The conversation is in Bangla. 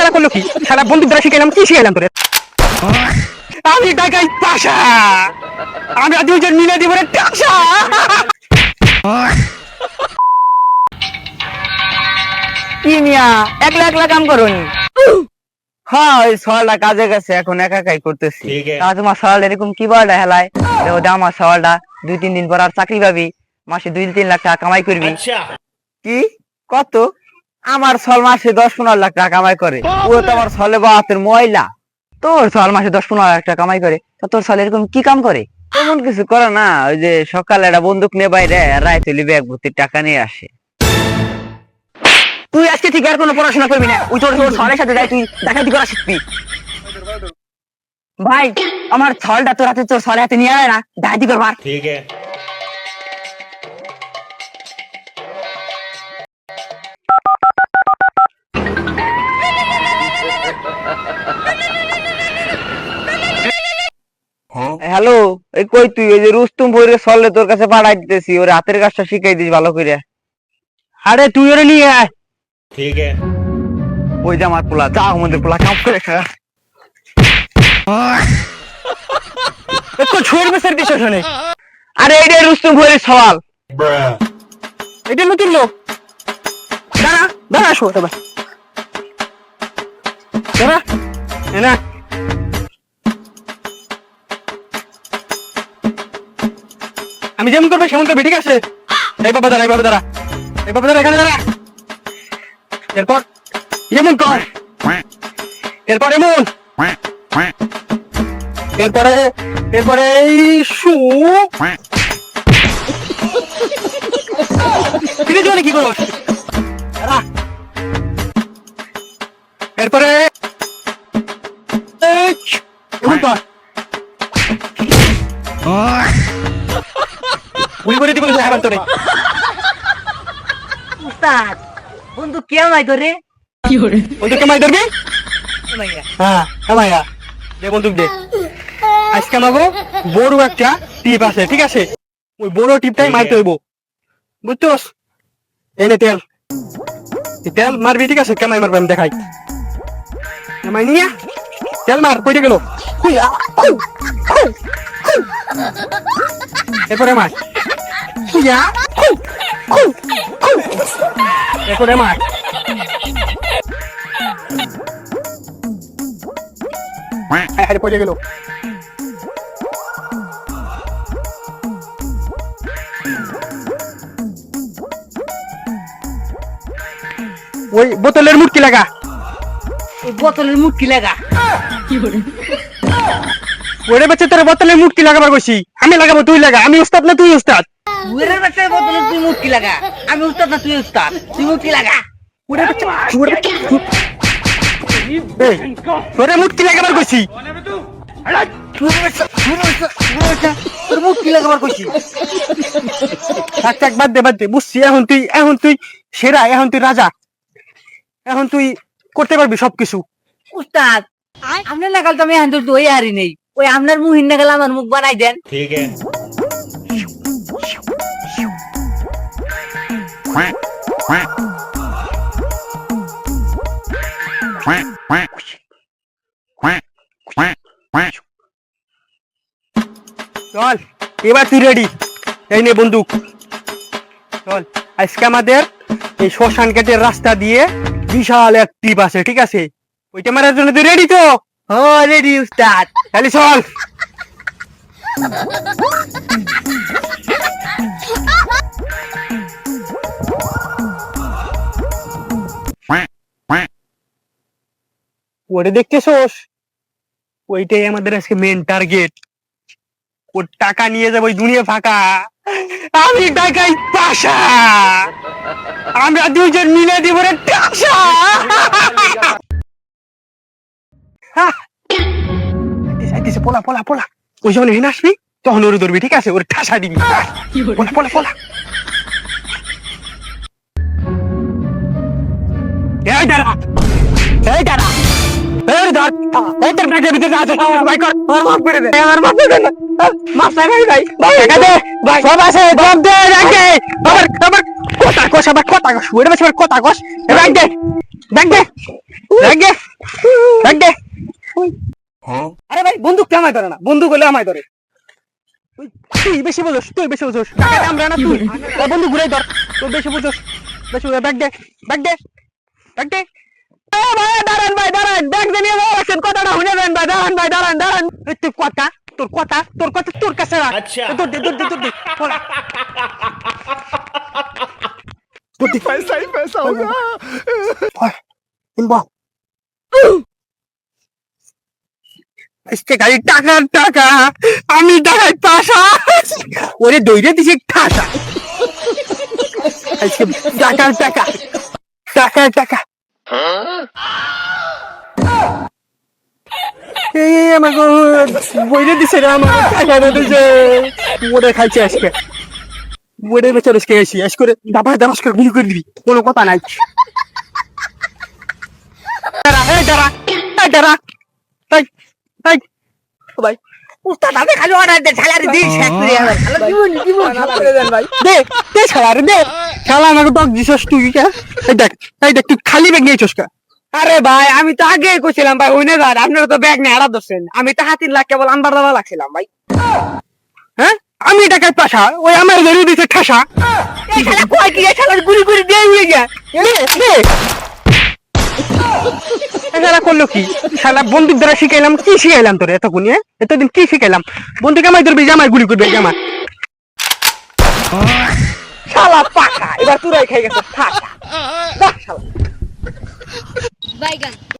দাঁড়া করল কি? সারা বন্দুক দ্বারা শিখাইলাম কি শিখাইলাম তোরে। আমি ডাকাই পাশা। আমরা দুজন মিলে দিব রে কি মিয়া একলা একলা কাম করনি? হ্যাঁ ওই সওয়ালটা কাজে গেছে এখন একা একাই করতেছি। তা তোমার সওয়াল এরকম কি বলটা হেলায়? দে আমার সওয়ালটা দুই তিন দিন পর আর চাকরি পাবি মাসে দুই তিন লাখ টাকা কামাই করবি। কি? কত? আমার ছল মাসে দশ পনেরো লাখ টাকা কামাই করে। ও তো আমার ছলে বাতের ময়লা। তোর ছল মাসে দশ পনেরো লাখ টাকা কামাই করে তোর ছলে এরকম কি কাম করে? এমন কিছু করে না, ওই যে সকালে একটা বন্দুক নিয়ে বাইরে রায় তুলি ব্যাগ ভর্তি টাকা নিয়ে আসে। তুই আজকে ঠিক আর কোনো পড়াশোনা করবি না। ওই তোর তোর ছলের সাথে যাই, তুই ডাকাতি করা শিখবি। ভাই, আমার ছলটা তোর হাতে তোর ছলের হাতে নিয়ে আয় না ডাকাতি করবার। ঠিক আছে। এই কই তুই? ওই যে রুস্তুম পরে সললে তোর কাছে পাঠাই দিতেছি ওর হাতের কাজটা শিখাই দিস ভালো করে আরে তুই ওরে নিয়ে আয়। ঠিক আছে। ওই যে আমার পোলা যা আমাদের পোলা কাম করে খা। একটু ছুঁড়বে স্যার দিছ শুনে আরে এইটা রুস্তুম পরে সওয়াল। এটা নতুন লোক। দাঁড়া দাঁড়া শো তোমার দাঁড়া এনা করবে সেমন করবি ঠিক আছে এই বাবা দাঁড়া, এই বাবা দাঁড়া। এই বাবা দাঁড়া, এখানে দাঁড়া। এরপর যেমন কর। এরপর এমন এরপরে এরপরে শু ফিরে যাওয়া কি করো দাঁড়া। এরপরে এমন কর। গুলি করে দিব হ্যাঁ তোরে। উস্তাদ বন্ধু কেমন করে? বন্দুক কেমাই ধরবি? হ্যাঁ হ্যাঁ ভাইয়া দে বন্দুক দে। আজকে আমাকে বড় একটা টিপ আছে ঠিক আছে? ওই বড় টিপটাই মারতে হইব। বুঝছোস? এই নে তেল তেল মারবি ঠিক আছে? কেমাই মারবি আমি দেখাই। কেমাই নিয়ে। তেল মার কইতে গেল। এরপরে মার। মার। পড়ে গেল। ওই বোতলের মুটকি লাগা। বোতলের মুটকি লাগা। ওরে বাচ্চা তোর বোতলের মুটকি লাগাবার কইছি। আমি লাগাবো তুই লাগা। আমি উস্তাদ না তুই উস্তাদ বদল তুই লাগা? আমি উস্তাদ না তুই উস্তাদ। তুই লাগা? তোরে লাগাবার কইছি এখন তুই এখন তুই সেরা এখন তুই রাজা। এখন তুই করতে পারবি সবকিছু। উস্তাদ আপনার লাগাল তো আমি এখন তো দই হারি নেই। ওই আপনার মুহিন লাগাল আমার মুখ বানাই দেন। ঠিক আছে। Quack quack quack quack quack quack quack চল এবার তুই রেডি এই নে বন্দুক। চল আজকে আমাদের এই শ্মশান গেটের রাস্তা দিয়ে বিশাল এক টিপ আছে ঠিক আছে? ওইটা মারার জন্য তুই রেডি তো? ও রেডি উস্তাদ। তাহলে চল। ওরে দেখতেছোস? ওইটাই আমাদের আজকে মেন টার্গেট ওর টাকা নিয়ে যাব, ওই দুনিয়া ফাঁকা। আমি টাকাই পাশা। আমরা দুজন মিলে দিব রে টাসা পোলা পোলা পোলা। ওই যখন আসবি, তখন ওরে ধরবি, ঠিক আছে? ওর ঠাসা দিবি। পোলা পোলা পোলা। এই দাঁড়া। এই দাঁড়া। আরে ভাই বন্ধু কে আমায় ধরে না? বন্ধু বলে আমায় ধরে। তুই বেশি বলছিস তুই বেশি বলছিস আমরা না তুই। বন্ধু ঘুরে ধর। তুই বেশি বলছিস বেশি ব্যাগ দে ব্যাগ দে ব্যাগ দে। দাঁড়ান ভাই দাঁড়ান ব্যাগ দিয়ে নিয়ে যাও আসেন কথাটা শুনে নেন ভাই দাঁড়ান ভাই দাঁড়ান দাঁড়ান এই তোর কথা তোর কথা তোর কথা তোর কাছে রাখ আচ্ছা। তোর দে তোর দে তোর দে তোর তোর দে पैसा ही पैसा होगा বাহ আজকে গাড়ি টাকার টাকা আমি টাকায় পাশা ওরে দইরে দিছে ঠাসা আজকে টাকার টাকা টাকার টাকা এই আমাকে বইরে দিছে রে আমার টাকা দিছে। ওরে খাইছে আজকে। ওরে বেচার আজকে গেছি আজ করে দাবা দাবাস করে গুলি করে দিবি, কোনো কথা নাই। দাঁড়া, এই দাঁড়া, এই এই ও ভাই। খালি অর্ডার দে স্যালারি দিই শেষ করে আমার খালি জীবন জীবন। শেষ করে দেন ভাই। দে দে শালা দে। শালা আমাকে টক দিছস তুই কে? এই দেখ এই দেখ তুই খালি ব্যাগ নিয়েছস কা? আরে ভাই আমি তো আগে কইছিলাম ভাই ওই না যান আপনারা তো ব্যাগ নিয়ে আড়া ধরছেন। আমি তো হাতির লাখ কেবল আনবার দাবা লাগছিলাম ভাই। হ্যাঁ? আমি টাকায় পাশা? ওই আমার ধরে দিছে ঠাসা। এই শালা কয় কি? এই শালা গুলি গুলি দিয়ে উড়ে গিয়া। দে করল কি? শালা বন্দুক দ্বারা শিখাইলাম, কি শিখাইলাম তোরে এতক্ষণ? এতদিন কি শিখাইলাম? বন্দুক আমায় ধরবি, জামাই গুলি করবে জামা শালা পাকা এবার তুরাই খাই গেছে gun.